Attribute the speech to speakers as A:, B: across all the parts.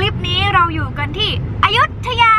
A: คลิปนี้เราอยู่กันที่อยุธยา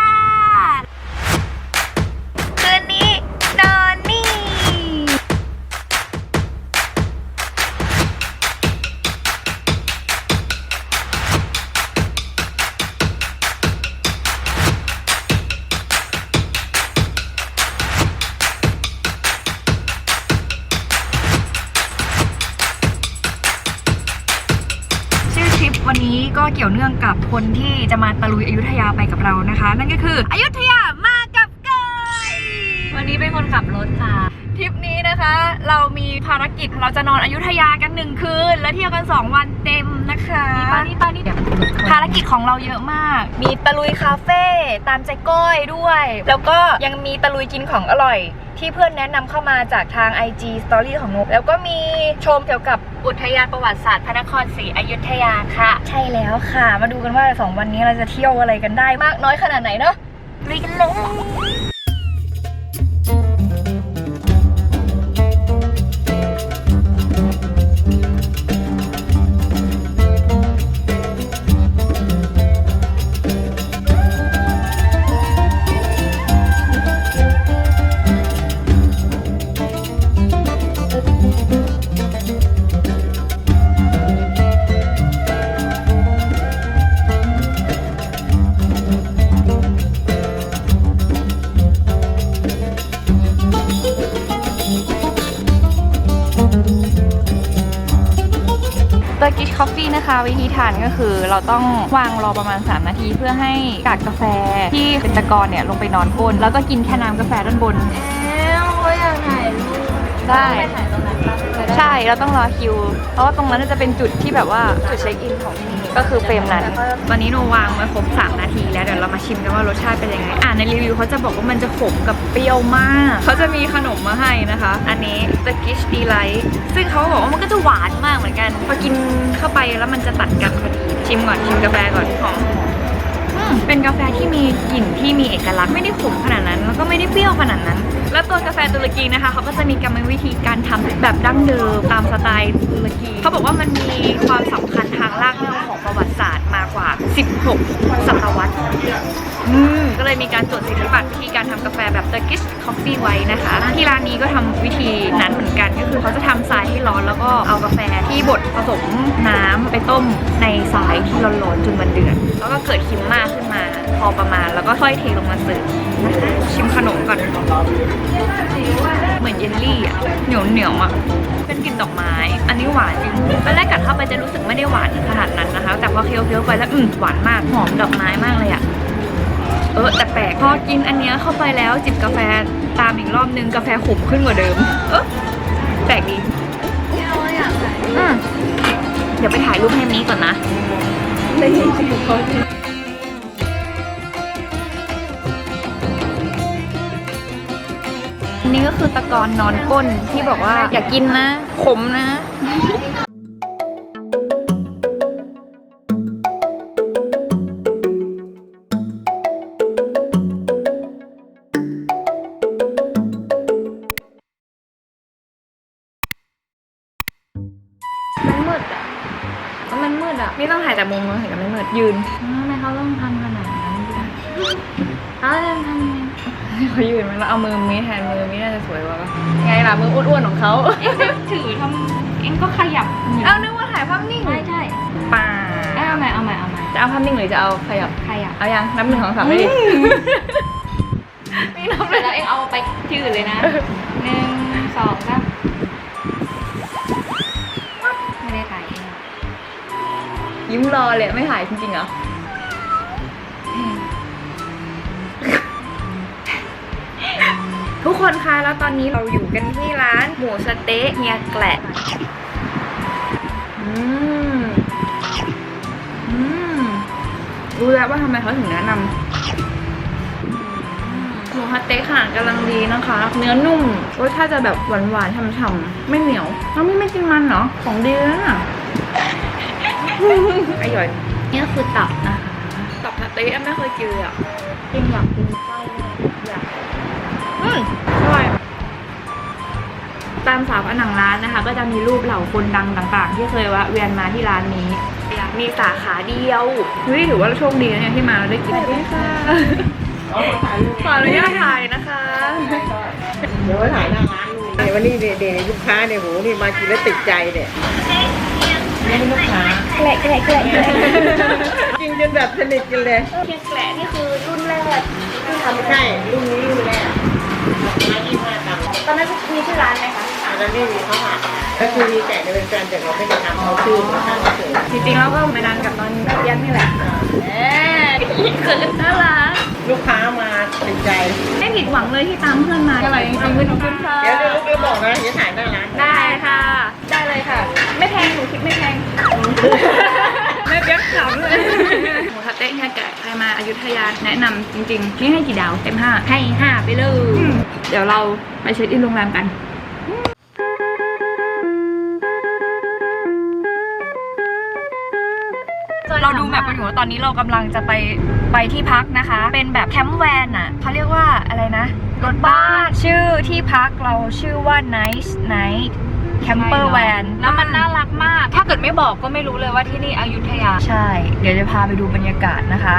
A: ยวเนื่องกับคนที่จะมาตะลุยอยุธยาไปกับเรานะคะ นั่นก็คืออยุธยามากับเกย
B: วันนี้เป็นคนขับรถค่ะ
A: ทริปนี้นะคะ เรามีภารกิจเราจะนอนอยุธยากันหนึ่งคืน และเที่ยวกัน 2 วันเต็มนะคะ
B: นี่ป้านี่ป้านี่เดี๋ยว
A: ภารกิจของเราเยอะมาก มีตะลุยคาเฟ่ตามใจก้อยด้วย แล้วก็ยังมีตะลุยกินของอร่อย ที่เพื่อนแนะนำเข้ามาจากทาง IG Story ของนุกแล้วก็มีชมเกี่ยวกับ อุทยานประวัติศาสตร์พระนครศรีอยุธยาค่ะ ใช่แล้วค่ะ มาดูกันว่า2วันนี้เราจะเที่ยวอะไรกันได้มากน้อยขนาดไหนเนาะลุยกันเลย นะคะ วิธีทานก็คือเราต้องวางรอประมาณ 3 นาที เพื่อให้กากกาแฟที่เป็นตะกอนเนี่ยลงไปนอนก้นแล้วก็กินแค่น้ำกาแฟด้านบน
B: เอ๊ะเขาอยากถ่ายรูป
A: ได้
B: ไปถ่ายตรงนั้นปะไปได้
A: ใช่เราต้องรอคิว เพราะว่าตรงนั้นจะเป็นจุดที่แบบว่าจุดเช็คอินของที่นี่ ก็คือเฟรมนั้น ตอนนี้โนวางไว้ครบ 3 นาทีแล้วเดี๋ยวเรามาชิมกันว่ารสชาติเป็นยังไง อ่านในรีวิวเขาจะบอกว่ามันจะขมกับเปรี้ยวมาก เขาจะมีขนมมาให้นะคะ อันนี้ The Gish Delight ซึ่งเขาบอกว่ามันก็จะหวานมากเหมือนกัน พอกินเข้าไปแล้วมันจะตัดกันพอดี ชิมก่อนชิมกาแฟก่อนหอมเป็นกาแฟที่มีกลิ่นที่มีเอกลักษณ์ไม่ได้ขมขนาดนั้น แล้วก็ไม่ได้เปรี้ยวขนาดนั้น แล้วตัวกาแฟตุรกีนะคะเขาก็จะมีกรรมวิธีการทำแบบดั้งเดิมตามสไตล์ตุรกีเขาบอกว่ามันมีความสำคัญทางรากเหง้าของประวัติศาสตร์ 16 ศตวรรษอืมก็เลยมีการจดสิทธิบัตรวิธีการทำกาแฟแบบ Turkish Coffee ไว้นะคะ ที่ร้านนี้ก็ทำวิธีนั้นเหมือนกัน ก็คือเขาจะทำทรายให้ร้อนแล้วก็เอากาแฟที่บดผสมน้ำไปต้มในทรายที่ร้อนๆจนมันเดือด แล้วก็เกิดคิมมาขึ้นมาพอประมาณ แล้วก็ค่อยเทลงมาเสิร์ฟนะคะชิมขนมก่อน เหมือนเยลลี่อะเหนียวเหนียวๆอะ เป็นกลิ่นดอกไม้ อันนี้หวานจริงตอนแรกกัดเข้าไปจะรู้สึกไม่ได้หวานขนาดนั้นนะคะ แต่พอเคี้ยวๆไปแล้วอืมหวานมาก หอมดอกไม้มากเลยอะเออแต่แปลกพอกินอันเนี้ยเข้าไปแล้วจิบกาแฟตามอีกรอบนึงกาแฟขมขึ้นกว่าเดิม เออแปลกดี
B: เขาอยากถ่าย
A: อืมเดี๋ยวไปถ่ายรูปให้มีก่อนนะ
B: นเสียงเขา
A: อันนี้ก็คือตะกอนนอนก้นที่บอกว่าอย่ากินนะ ขมนะ
B: มันมืดอะมันมืดอะ
A: นี่ต้องถ่ายแต่มุมมือเห็นกันไม่มืดยืน
B: ทำไมเขาต้องทำขนาดนั้นด้วยเขาจะทำ ยังไง
A: เขายืนมันแล้วเอามือมีแทนมือมีน่าจะสวยกว่าปะไงล่ะมืออ้วนๆของเขา
B: เอ็งถือทำเอ็งก็ขยับ
A: เอานึกว่าถ่ายภาพนิ่ง
B: ใช่ใช่
A: ป่า
B: เอาใหม่เอาใหม่เอาใหม่
A: จะเอาภาพนิ่งหรือจะเอาขยับ
B: ขยับ
A: เอายังนับหนึ่งสองสามไม่ดินี่นับเล
B: เสร็
A: ย
B: จแล้วเอ็งเอาไปที่อื่นเลยนะหนึ่งสองสามไม่ได้ถ่ายเอง
A: ยิ้มรอเลยไม่ถ่ายจริงๆเหรอ ทุกคนคะแล้วตอนนี้เราอยู่กันที่ร้านหมูสะเต๊ะเฮียแกละอืมอืมรู้แล้วว่าทำไมเขาถึงแนะนำหมูสะเต๊ะขนาดกำลังดีนะคะ เนื้อนุ่มรสชาติจะแบบหวานๆฉ่ำๆไม่เหนียวแล้วไม่ไม่กินมันเหรอของดีแล้วน่ะอร่อยนี่ก็คือตับนะคะตับสะเต๊ะไม่เคยกินเลยอะ
B: จริงอยากกินไส้เลย อยาก
A: อืมอร่อยตามฝาผนังร้านนะคะ ก็จะมีรูปเหล่าคนดังต่างๆ ที่เคยแวะเวียนมาที่ร้านนี้ มีสาขาเดียวเฮ้ยถือว่าเราโชคดีนะเนี่ยที่มาเราได้กินด้วยค่ะขออนุญาตถ่ายนะคะ
C: เดี๋ยวไว้ถ่ายหน้าร้านดูเนี่ยวันนี้เด็กๆลูกค้าเนี่ยโหนี่มากินแล้วติดใจเนี่ยนี่ลูกค้า
A: แกละแกละแกละแกละ
C: กินจนแบบสนิทกันเลย
A: แกละนี่คือรุ่นแรก
C: ทำไม่ใช่รุ่นนี้รุ่นแรก ร้านยี่ห้าตังค์
A: ตอนนั้นมีชื่อร้านไหมคะ
C: อันนั้นไม่มีเขาหักก็คือมีแต่จะเป็นแฟนแต่เราไม่ได้ทำเขาชื่อมาข้างเฉย
A: จริงๆแล้วก็มาดังกับตอนเรียนนี่แหละเอ๊ะเขินน่ารัก
C: ลูกค้ามาติดใจ
A: ไม่ผิดหวังเลยที่ตามเพื่อนมาอะไรจริงๆขอบคุณค่ะ
C: เดี๋ยวเดี๋ยวลูกเดี๋ยวบอกนะเดี๋ยวถ่ายหน้าร้าน
A: ได้ค่ะ ได้เลยค่ะ ไม่แพงหนูคิดไม่แพง ไม่เบี้ยขำเลยหมูทะเต๊ะเนี่ยแกะใครมาอยุธยาแนะนำจริงๆนี่ให้กี่ดาวเต็มห้าให้ห้าไปเลย เดี๋ยวเราไปเช็คอินโรงแรมกัน เราดูแมพกันอยู่ว่าตอนนี้เรากำลังจะไปไปที่พักนะคะ เป็นแบบแคมป์แวนอะเขาเรียกว่าอะไรนะ รถบ้าน ชื่อที่พักเราชื่อว่า Nice Night Camper Van
B: แล้วมันน่ารักมาก ถ้าเกิดไม่บอกก็ไม่รู้เลยว่าที่นี่อยุธยา
A: ใช่ เดี๋ยวจะพาไปดูบรรยากาศนะคะ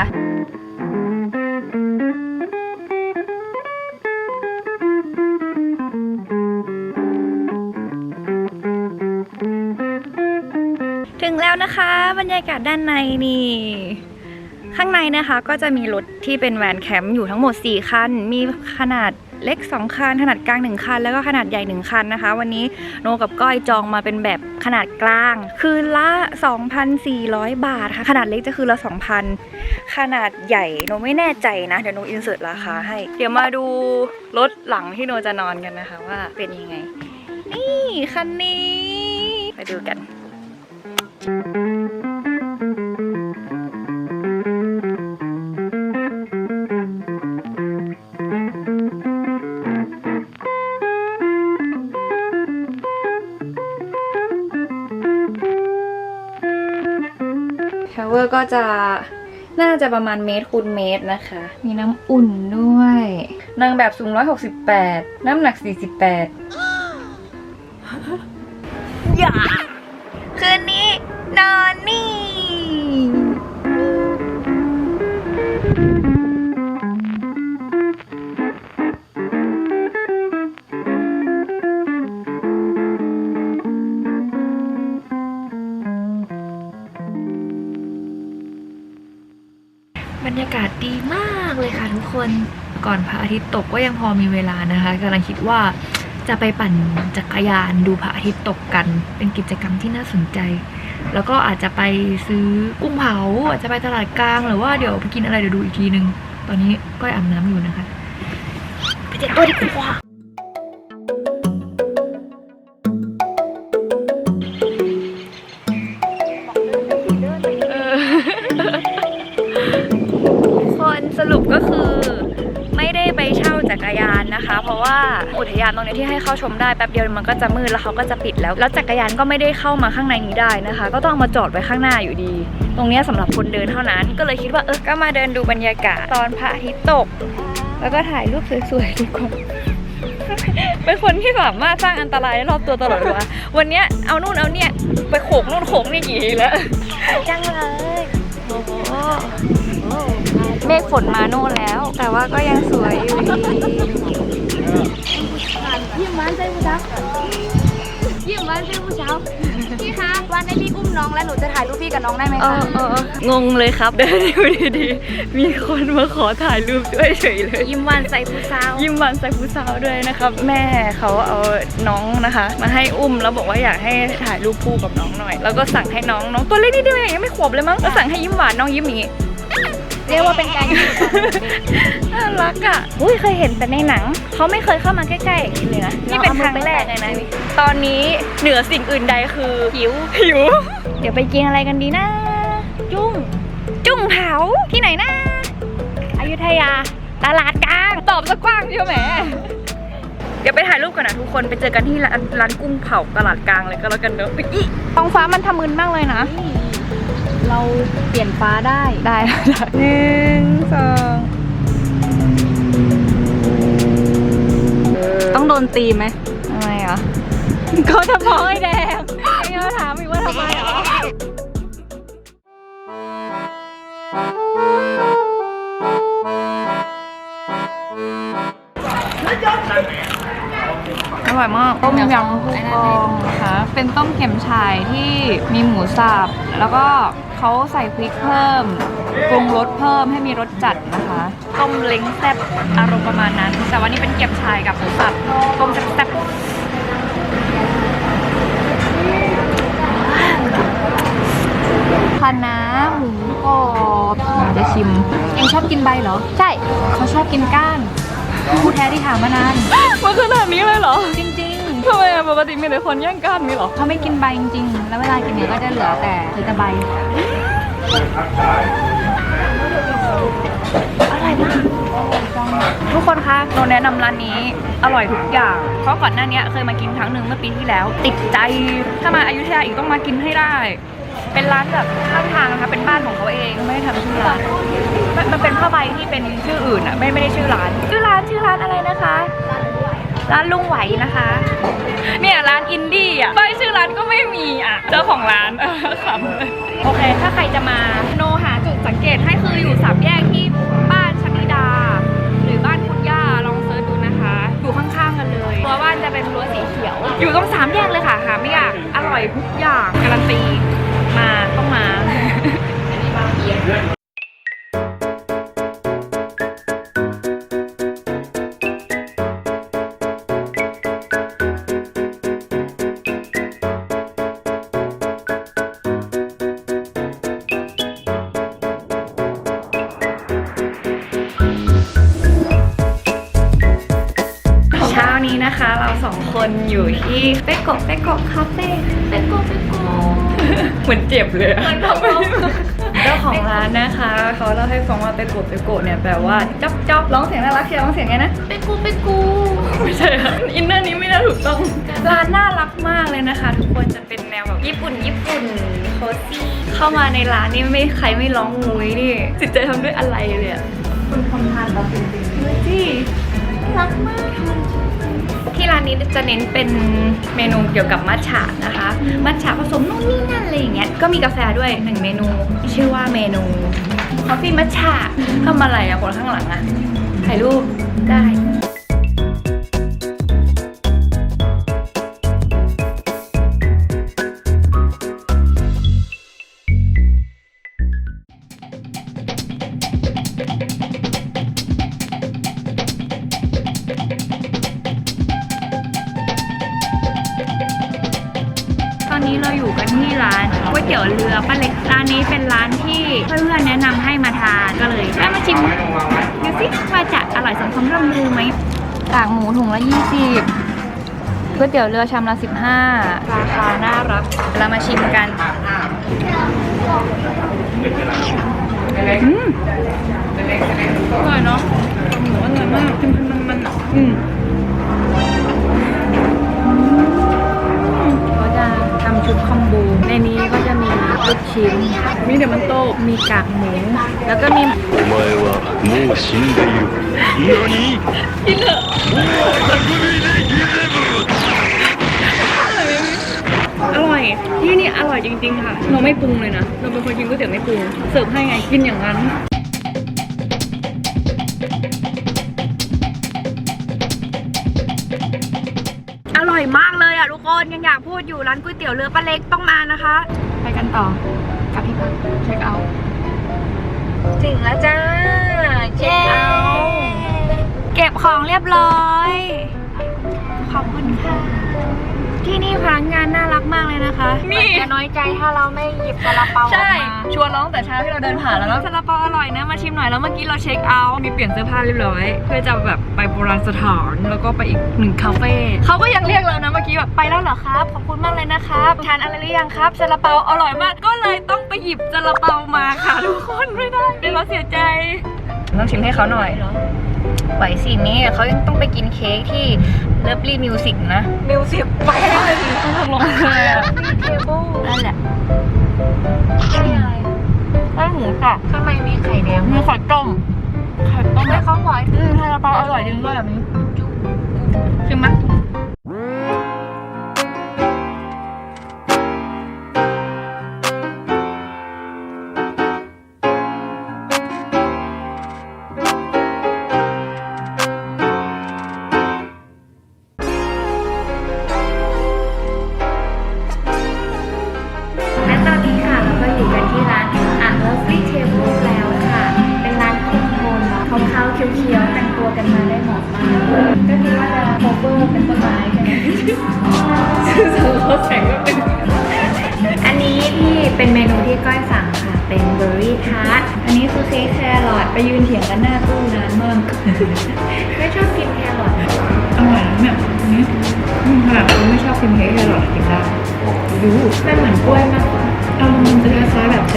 A: ถึงแล้วนะคะบรรยากาศด้านในนี่ ข้างในนะคะก็จะมีรถที่เป็นแวนแคมป์อยู่ทั้งหมด 4 คัน มีขนาด เล็ก 2 คัน ขนาดกลาง 1 คัน แล้วก็ขนาดใหญ่ 1 คันนะคะ วันนี้โนกับก้อยจองมาเป็นแบบขนาดกลาง คืนละ 2,400 บาทค่ะ ขนาดเล็กจะคืนละ 2,000 ขนาดใหญ่โนไม่แน่ใจนะ เดี๋ยวโนอินเสิร์ตราคาให้ เดี๋ยวมาดูรถหลังที่โนจะนอนกันนะคะว่าเป็นยังไง นี่คันนี้ ไปดูกันชา ก็จะน่าจะประมาณเมตรคูณเมตรนะคะ มีน้ำอุ่นด้วย นางแบบสูง 168 น้ำหนัก 48
B: ดีมากเลยค่ะทุกคนก่อนพระอาทิตย์ตกก็ยังพอมีเวลานะคะกำลังคิดว่าจะไปปั่นจักรยานดูพระอาทิตย์ตกกัน เป็นกิจกรรมที่น่าสนใจ แล้วก็อาจจะไปซื้อกุ้งเผาอาจจะไปตลาดกลางหรือว่าเดี๋ยวไปกินอะไรเดี๋ยวดูอีกทีนึง ตอนนี้ก้อยอาบน้ำอยู่นะคะไปเจ็ดตัวดีกว่า
A: จักรยานนะคะ เพราะว่าอุทยานตรงนี้ที่ให้เข้าชมได้แป๊บเดียวมันก็จะมืดแล้วเขาก็จะปิดแล้ว แล้วจักรยานก็ไม่ได้เข้ามาข้างในนี้ได้นะคะ ก็ต้องเอามาจอดไว้ข้างหน้าอยู่ดี ตรงเนี้ยสำหรับคนเดินเท่านั้น ก็เลยคิดว่าเออก็มาเดินดูบรรยากาศตอนพระอาทิตย์ตก แล้วก็ถ่ายรูปสวยๆดีกว่าเป็นคนที่สามารถสร้างอันตรายรอบตัวตลอดเวลาวันเนี้ยเอานู่นเอาเนี่ยไปโขกนู่นโขกนี่กี่ทีแล้วจังเลยโอ้โห เมฆฝนมาโน่นแล้ว แต่ว่าก็ยังสวยอยู่ดี
D: ยิ้มหวานใจผู้สาวยิ้มหวานใจผู้สาวพี่คะวันนี้พี่อุ้มน้องแล้วหนูจะถ่ายรูปพี่กับน้องได้ไหม
A: เอ
D: คะ
A: อเอองงเลยครับเดินอยู่ดีๆมีคนมาขอถ่ายรูปด้วยเฉยเลย
D: ยิ้มหวานใจผู้สาว
A: ยิ้มหวานใส่ผู้สาวด้วยนะครับ แม่เขาเอาน้องนะคะ มาให้อุ้มแล้วบอกว่าอยากให้ถ่ายรูปคู่กับน้องหน่อย แล้วก็สั่งให้น้องน้องตัวเล็กนิดเดียวเองยังไม่ขวบเลยมั้งก็สั่งให้ยิ้มหวานน้องยิ้มอย่างงี้
D: เรียกว่าเป็นการยิ้ม
A: น่ารักอะอุ้ยเคยเห็นแต่ในหนัง เขาไม่เคยเข้ามาใกล้ๆอย่างนี้เลยนะนี่เป็นครั้งแรกเลยนะตอนนี้เหนือสิ่งอื่นใดคือหิวหิว เดี๋ยวไปกินอะไรกันดีนะ จุ้ง จุ้งเผาที่ไหนนะอยุธยา ตลาดกลางตอบสะกว้างเชียวแหมเดี๋ยวไปถ่ายรูปกันนะทุกคนไปเจอกันที่ร้านร้านกุ้งเผาตลาดกลางเลยก็แล้วกันเนอะอุ๊ยท้องฟ้ามันทะมึนมากเลยนะ
D: เราเปลี่ยนฟ้าได้
A: ได้ได้หนึ่งสองต้องโดนตีไหมทำไมอะเขาจะฟ้องไอ้แดงไอ้มาถามอีกว่าทำไมเหรออร่อยมากต้มยำกุ้งกองนะคะเป็นต้มเข็มชายที่มีหมูสับแล้วก็ เขาใส่พริกเพิ่มปรุงรสเพิ่มให้มีรสจัดนะคะ ต้มเล้งแซ่บอารมณ์ประมาณนั้น แต่ว่านี่เป็นเก็บชายกับหมูสับต้มแซ่บๆคะน้าหมูกรอบจะชิมเองชอบกินใบเหรอ
D: ใช่
A: เขาชอบกินก้านพูดแท้ที่ถามมานาน
E: มันขนาดนี้เลยเหรอ
A: จริง
E: ทำไมอะปกติมีแต่คนแย่งก้านมีเหรอ
A: ๆเขาไม่กินใบจริงๆ แล้วเวลากินเนี่ยก็จะเหลือแต่เหลือแต่ใบทุกคนคะโนแนะนำร้านนี้อร่อยทุกอย่าง เพราะก่อนหน้านี้เคยมากินครั้งหนึ่งเมื่อปีที่แล้ว ติดใจ ถ้ามาอายุทยาอีกต้องมากินให้ได้ เป็นร้านแบบข้างทางนะคะ เป็นบ้านของเขาเองไม่ได้ทำชื่อร้านมันมันเป็นผ้าใบที่เป็นชื่ออื่นอะไม่ไม่ได้ชื่อร้าน ชื่อร้านชื่อร้านอะไรนะคะร้านลุงไหวนะคะ เนี่ยร้านอินดี้อะป้ายชื่อร้านก็ไม่มีอะ เจ้าของร้านเออขำเลยโอเค ถ้าใครจะมาโนหาจุดสังเกตให้คืออยู่สามแยกที่บ้านชนิดา หรือบ้านคุณย่าลองเซิร์ชดูนะคะ อยู่ข้างๆกันเลยรั้วบ้านจะเป็นรั้วสีเขียว อยู่ตรงสามแยกเลยค่ะหาไม่ยากอร่อยทุกอย่างการันตีมาต้องมา ถูกต้องร้านน่ารักมากเลยนะคะ ทุกคนจะเป็นแนวแบบญี่ปุ่น ญี่ปุ่นโคซี่เข้ามาในร้านนี่ไม่ใครไม่ร้องงุยนี่จิตใจทำด้วยอะไรเลยอะคุณคนทานแบบจริงๆเลยที่รักมากที่ร้านนี้จะเน้นเป็นเมนูเกี่ยวกับมัทฉะนะคะ มัทฉะผสมนู่นนี่นั่นอะไรอย่างเงี้ย ก็มีกาแฟด้วยหนึ่งเมนู ชื่อว่าเมนูคอฟฟี่มัทฉะทำอะไรอะคนข้างหลังอะถ่ายรูปได้ นนี้เราอยู่กันที่ร้านก๋วยเตี๋ยวเรือป้าเล็กร้านนี้เป็นร้านที่เพื่อนๆแนะนำให้มาทานก็เลยได้มาชิมดูสิว่าจะอร่อยสมคำร่ำลือไหมกากหมูถุงละ20ก๋วยเตี๋ยวเรือชามละ15ราคาน่ารักเรามาชิมกันอืมอร่อยเนาะหมูอร่อยมากมันมันมันอะอืม ชุดคอมโบในนี้ก็จะมีลูกชิ้น มีเดมันโต้มีกากหมู แล้วก็มี
F: お前はもう死んでいる何
A: อร่อย ที่นี่อร่อยจริง ๆ ค่ะ เราไม่ปรุงเลยนะ เราเป็นคนกินก๋วยเตี๋ยวไม่ปรุง เสิร์ฟให้ไง กินอย่างนั้น ยอะทุกคนยังอยากพูดอยู่ร้านก๋วยเตี๋ยวเรือป้าเล็กต้องมานะคะ ไปกันต่อกับพี่พักเช็คเอาท์ถึงแล้วจ้าเช็คเอาท์เก็บของเรียบร้อย ขอบคุณค่ะ ที่นี่พนักงานน่ารักมากเลยนะคะ
D: นี่จะน้อยใจถ้าเราไม่หยิบซาลาเปาออก
A: ใช่
D: มา
A: ชวนร้องแต่เช้าที่เราเดินผ่านแล้วเนาะซาลาเปาอร่อยนะมาชิมหน่อยแล้วเมื่อกี้เราเช็คเอาท์มีเปลี่ยนเสื้อผ้าเรียบร้อย เพื่อจะแบบไปโบราณสถานแล้วก็ไปอีกหนึ่งคาเฟ่เขาก็ยังเรียกเรานะเมื่อกี้แบบไปแล้วเหรอครับขอบคุณมากเลยนะครับทานอะไรหรือยังครับซาลาเปาอร่อยมากก็เลยต้องไปหยิบซาลาเปามาค่ะทุกคนไม่ได้เดี๋ยวเราเสียใจต้องชิมให้เขาหน่อย ไหวสินี่เขายังต้องไปกินเค้กที่เลิฟลี่มิวสิกนะมิวสิกไปเลยต้องลงเลยอะ
D: เทเบิล
A: นั่นแหละได้หมูสับ
D: ข้างในมีไข่แดง
A: มีไข่ต้มไข่ต้ม
D: ไม่เขาหวาน
A: อืมซาลาเปาอร่อยจริงด้วยแบบนี้ชิมไหม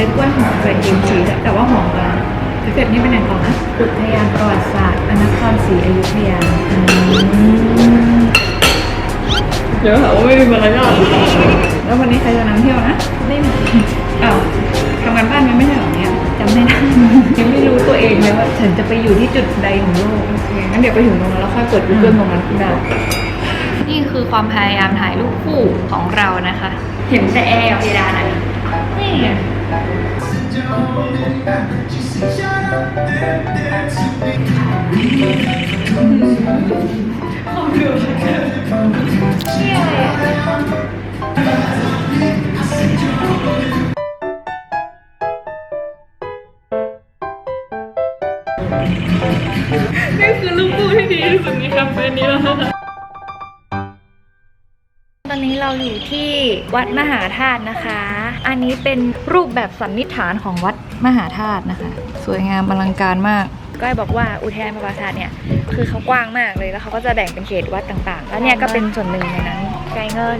A: ล้ายๆแบบเซ็ตกล้วยหอมใส่ครีมชีสอะแต่ว่าหอมกว่าถ้าเกิดนี่เป็นไหนก่อนนะอุทยานประวัติศาสตร์อนครศรีอยุธยาอืม
E: เดี๋ยวหาว่าไม่มีมารยาท
A: แล้ววันนี้ใครจะนำเที่ยวนะไม่มีอ้าวทำงานบ้านมันไม่ใช่เหรอเนี่ยจำไม่ได้ยังไม่รู้ตัวเองเลยว่าฉันจะไปอยู่ที่จุดใดของโลกโอเคงั้นเดี๋ยวไปถึงตรงนั้นแล้วค่อยเปิด Google ตรงนั้นได้นี่คือความพยายามถ่ายรูปคู่ของเรานะคะ เห็นแต่แอร์กับเพดานอันนี้นี่ไง นี่คือรูปคู่ที่ดีที่สุดในแคมเปญนี้แล้วนะคะตอนนี้เราอยู่ที่ วัดมหาธาตุนะคะ อันนี้เป็นรูปแบบสันนิษฐานของวัดมหาธาตุนะคะ สวยงามอลังการมากก้อยบอกว่าอุทยานประวัติศาสตร์เนี่ยคือเขากว้างมากเลยแล้วเขาก็จะแบ่งเป็นเขตวัดต่างๆ แล้วเนี่ยก็เป็นส่วนหนึ่งในนั้นไกลเงิน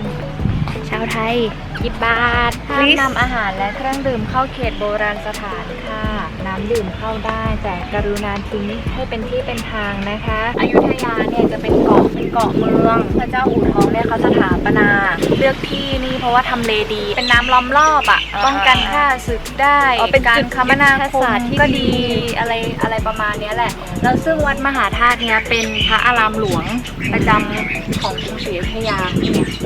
A: ชาวไทยยิบบาทห้ามนำอาหารและเครื่องดื่มเข้าเขตโบราณสถานค่ะน้ำดื่มเข้าได้ แต่กรุณาทิ้งให้เป็นที่เป็นทางนะคะอยุธยาเนี่ยจะเป็นเกาะเป็นเกาะเมืองพระเจ้าอู่ทองเนี่ยเขาสถาปนาเลือกที่นี่เพราะว่าทำเลดี เป็นน้ำล้อมรอบอะป้องกันฆ่าศึกได้
E: อ๋อเป็น
A: การ
E: จุด
A: คมนาคม
E: ที่
A: ก็
E: ดี
A: ดีอะไรอะไรประมาณเนี้ยแหละ แล้วซึ่งวัดมหาธาตุเนี่ยเป็นพระอารามหลวงประจำของกรุงศรีอยุธยา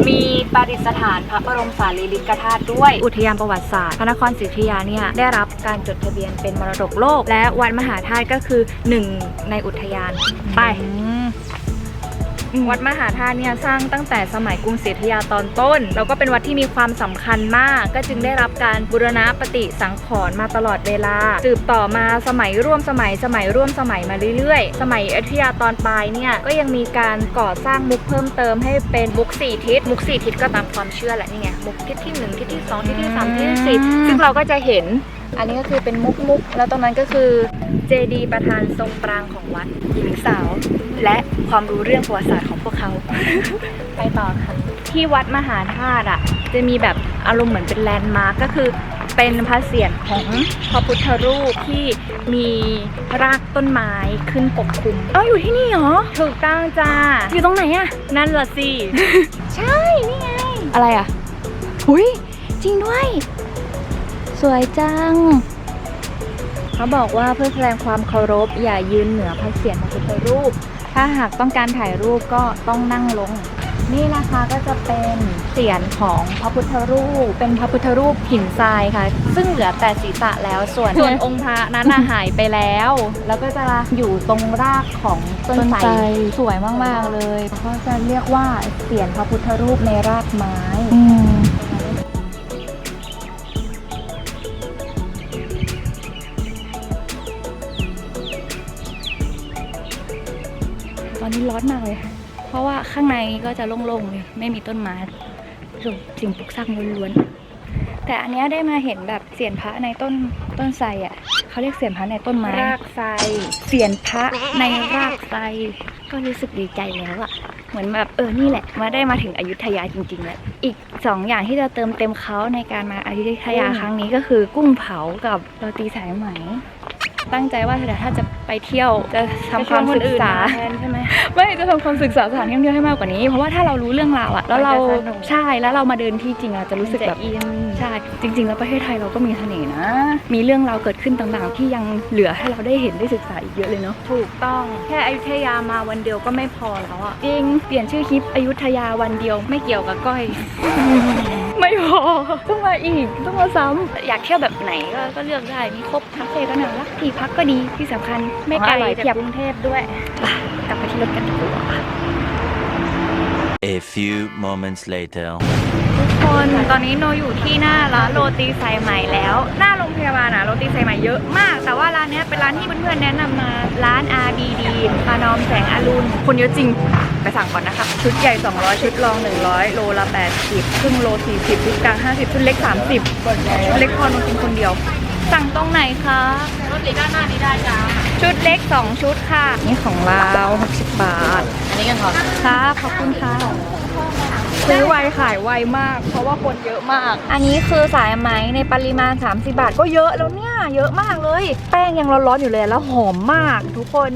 A: มีปาดิษฐานพระบรมสารีริกธาตุด้วย อุทยานประวัติศาสตร์พระนครศรีอยุธยาเนี่ยได้รับการจดทะเบียนเป็นมรดกโลก และวัดมหาธาตุก็คือหนึ่งในอุทยานไป วัดมหาธาตุเนี่ยสร้างตั้งแต่สมัยกรุงศรีอยุธยาตอนต้น แล้วก็เป็นวัดที่มีความสำคัญมาก ก็จึงได้รับการบูรณะปฏิสังขรณ์มาตลอดเวลา สืบต่อมาสมัยร่วมสมัยสมัยร่วมสมัยมาเรื่อยๆ สมัยอยุธยาตอนปลายเนี่ยก็ยังมีการก่อสร้างมุกเพิ่มเติมให้เป็นมุกสี่ทิศมุกสี่ทิศก็ตามความเชื่อแหละนี่ไงมุกทิศที่หนึ่งทิศที่สองทิศที่สามทิศที่สี่ซึ่งเราก็จะเห็น อันนี้ก็คือเป็นมุกมุกๆแล้วตรงนั้นก็คือเจดีย์ประธานทรงปรางของวัดหญิงสาว และความรู้เรื่องประวัติศาสตร์ของพวกเขา ไปต่อค่ะ ที่วัดมหาธาตุอะ จะมีแบบอารมณ์เหมือนเป็นแลนด์มาร์กก็คือเป็นพระเศียรของพระพุทธรูปที่มีรากต้นไม้ขึ้นปกคลุมเอ้าอยู่ที่นี่เหรอ ถูกต้องจ้า อยู่ตรงไหนอะนั่นละสิ ใช่ นี่ไง อะไรอะหุยจริงด้วย สวยจัง เขาบอกว่าเพื่อแสดงความเคารพ อย่ายืนเหนือพระเศียรพระพุทธรูป ถ้าหากต้องการถ่ายรูปก็ต้องนั่งลง นี่นะคะก็จะเป็นเศียรของพระพุทธรูป เป็นพระพุทธรูปหินทรายค่ะ ซึ่งเหลือแต่ศีรษะแล้วส่วนส่วนองค์พระนั้นน่ะหายไปแล้ว แล้วก็จะอยู่ตรงรากของต้นไทรสวยมากๆเลยเขาจะเรียกว่าเศียรพระพุทธรูปในรากไม้ ร้อนมากเลยค่ะเพราะว่าข้างในก็จะโล่งๆเลยไม่มีต้นไม้สิ่งปลูกสร้างล้วนๆแต่อันเนี้ยได้มาเห็นแบบเสียนพระในต้นต้นไทรอะเขาเรียกเสียนพระในต้นไม้รากไทรเสียนพระในรากไทรก็รู้สึกดีใจแล้วอะเหมือนแบบเออนี่แหละ มาได้มาถึงอยุธยาจริงๆแหละอีกสองอย่างที่จะเติมเต็มเขาในการมาอยุธยาครั้งนี้ก็คือกุ้งเผากับโรตีสายไหม ตั้งใจว่าเดี๋ยวถ้าจะไปเที่ยวจะทำความศึกษา
E: ใช่ไหม
A: ไม่จะทำความศึกษาสถานที่ท่องเที่ยวให้มากกว่านี้ เพราะว่าถ้าเรารู้เรื่องราวอะแล้วเรา
E: มันจะสนุก
A: ใช่แล้วเรามาเดินที่จริงอะจะรู้สึกแบบ
E: อิน
A: ใช่จริง ๆ แล้วประเทศไทยเราก็มีเสน่ห์นะ มีเรื่องราวเกิดขึ้นต่างๆ ที่ยังเหลือให้เราได้เห็นได้ศึกษาอีกเยอะเลยเนาะถูกต้องแค่อยุธยามาวันเดียวก็ไม่พอแล้วอะจริงเปลี่ยนชื่อคลิปอยุธยาวันเดียวไม่เกี่ยวกับก้อย ไม่พอต้องมาอีกต้องมาซ้ำอยากเที่ยวแบบไหนก็ก็เลือกได้มีครบคาเฟ่ก็น่ารักที่พักก็ดีที่สำคัญ ไม่ไกล
E: อร่อย
A: จาก
E: เทียบ
A: กรุงเทพด้วยไปกลับไปที่รถกันดีกว่า
G: A few moments later.
A: ทุกคนตอนนี้โนอยู่ที่หน้าร้านโรตีสายใหม่แล้ว หน้าโรงพ ยาบาลอะโรตีสายใหม่เยอะมาก แต่ว่าร้านเนี้ยเป็นร้านที่เพื่อนๆแนะนำมาร้าน RBD ปานอมแสงอรุณคนเยอะจริง ไปสั่งก่อนนะคะ ชุดใหญ่ 200 ชุดรอง 100 โลละ 80 ครึ่งโล 40 ชุดกลาง 50 ชุดเล็ก 30 ชุดเล็กพอโนกินคนเดียว สั่งตรงไหนคะ
D: รถเล็กด้านหน้านี้ได้จ้า
A: ชุดเล็ก 2 ชุดค่ะ นี่ของเรา60 บาท
D: อันนี้กันก่อน
A: ครับขอบคุณค่ะ ซื้อไวขายไวมาก เพราะว่าคนเยอะมาก อันนี้คือสายไหมในปริมาณ 30 บาท ก็เยอะแล้วเนี่ย เยอะมากเลย แป้งยังร้อนๆอยู่เลยแล้วหอมมาก ทุกคน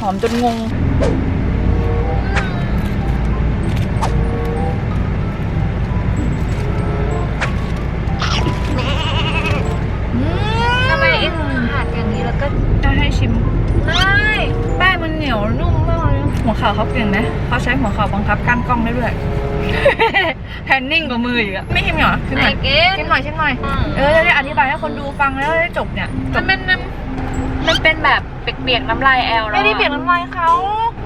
A: หอมจนงง
B: ทำไมเอ็งหัดอย่างนี้แล้วก็
A: จะให้ชิมไม่แป้งมันเหนียวนุ่มมากเลยหัวเข่าเขาเก่งนะเขาใช้หัวเข่าบังคับก้านกล้องได้ด้วย แฮนนิ่งกว่ามืออีกอะไม่ชิมเหรอชิมหน่อย
B: เก๋
A: ชิมหน่อยชิมหน่อยเออจะได้อธิบายให้คนดูฟังแล้วได้จบเนี่ยจ
B: มั
A: บ
B: นเป็นมันเป็นแบบเปียกๆน้ำลายแอลแล้ว
A: ไม่ได้เปลี่ยนน้ำลายเขา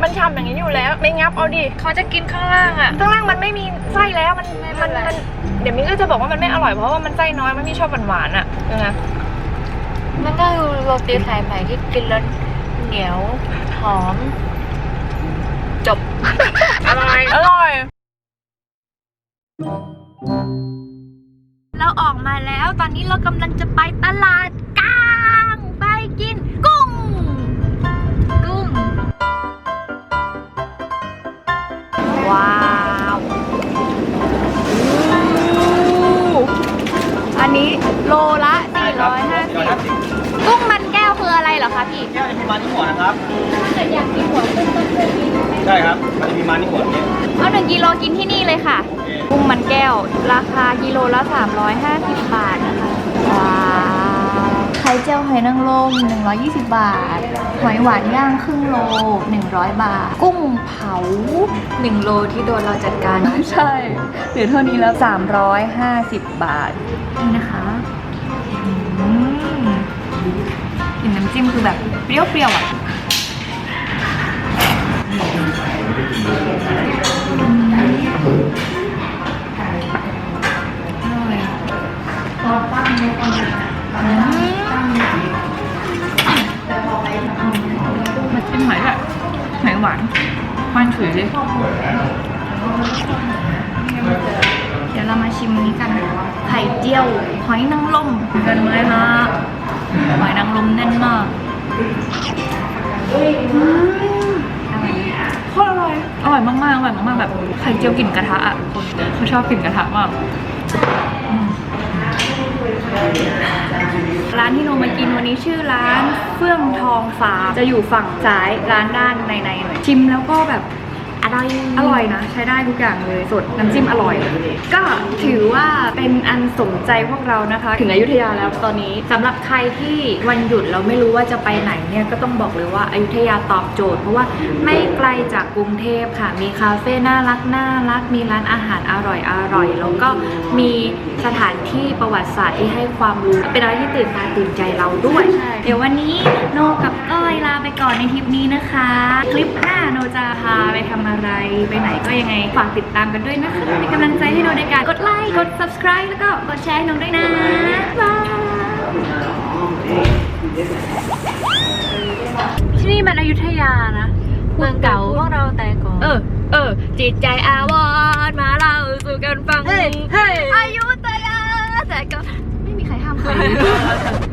A: มันทำอย่างนี้อยู่แล้ว ไม่งับเอาดิ
B: เขาจะกินข้างล่างอะ
A: ข้างล่างมันไม่มีไส้แล้วมันมันมันเดี๋ยวมิ้นก็จะบอกว่ามันไม่อร่อยเพราะว่ามันไส้น้อยมันไม่ชอบหวานๆอะยังไง
B: มันก็คือโรตีสายไหมที่กินแล้วเหนียวหอม จบ
A: อร่อยอร่อย
B: เราออกมาแล้วตอนนี้เรากำลังจะไปตลาดกลางไปกินกุ้ง กุ้ง
A: ว้าวอันนี้โลละ คืออะไรเหรอคะพี่
H: แก้วจะมีมันที่หัวนะครับใช่ครับ มันจะมีมันที่หัวเนี่ย
A: เอาหนึ่งกิโลกินที่นี่เลยค่ะกุ้งมันแก้ว ราคากิโลละ 350 บาทนะคะว้าวไข่เจียวหอยนางรม120 บาท หอยหวานย่างครึ่งโล 100 บาท กุ้งเผา 1 โลที่โดนเราจัดการ ใช่เหลือเท่านี้แล้ว 350 บาทนี่นะคะำจิ้มคือแบบเปรี้ยวๆอะมันเป็นหอยแบบหอยหวานมันฉุยเลยเดี๋ยวเรามาชิมนี้กันไข่เจียวหอยนางรมกันไหมฮะ หอยนางรมแน่นมากอืมโคตรอร่อย อร่อยมากๆอร่อยมากๆแบบไข่เจียวกลิ่นกระทะอะคนเขาชอบกลิ่นกระทะมากร้านที่โนมากินวันนี้ชื่อร้านเฟื่องทองฟ้าจะอยู่ฝั่งซ้ายร้านด้านในๆหน่อยชิมแล้วก็แบบ ร่อย อร่อยนะ ใช้ได้ทุกอย่างเลยสดน้ำจิ้มอร่อย ก็ถือว่าเป็นอันสมใจพวกเรานะคะ ถึงอยุธยาแล้วตอนนี้สำหรับใครที่วันหยุดเราไม่รู้ว่าจะไปไหนเนี่ยก็ต้องบอกเลยว่าอายุทยาตอบโจทย์ เพราะว่าไม่ไกลจากกรุงเทพค่ะ มีคาเฟ่น่ารักน่ารัก มีร้านอาหารอร่อยอร่อยแล้วก็มีสถานที่ประวัติศาสตร์ที่ให้ความรู้ เป็นอะไรที่ตื่นตาตื่นใจเราด้วย เดี๋ยววันนี้โนกับก้อยลาไปก่อนในทริปนี้นะคะ คลิปหน้าโนจะพาไปทำอะไรไร ไปไหนก็ยังไงฝากติดตามกันด้วยนะคะเป็นกำลังใจให้โนในการกดไลค์กด subscribe แล้วก็กดแชร์ให้น้องด้วยนะบ๊าย
B: ที่นี่มันอยุธยานะเมืองเก่าพวกเราแต่ก่อน
A: เออ เออ จิตใจอาวรณ์มาเล่าสู่กันฟังเฮ้ยอายุธยาแต่ก็ไม่มีใครห้ามใคร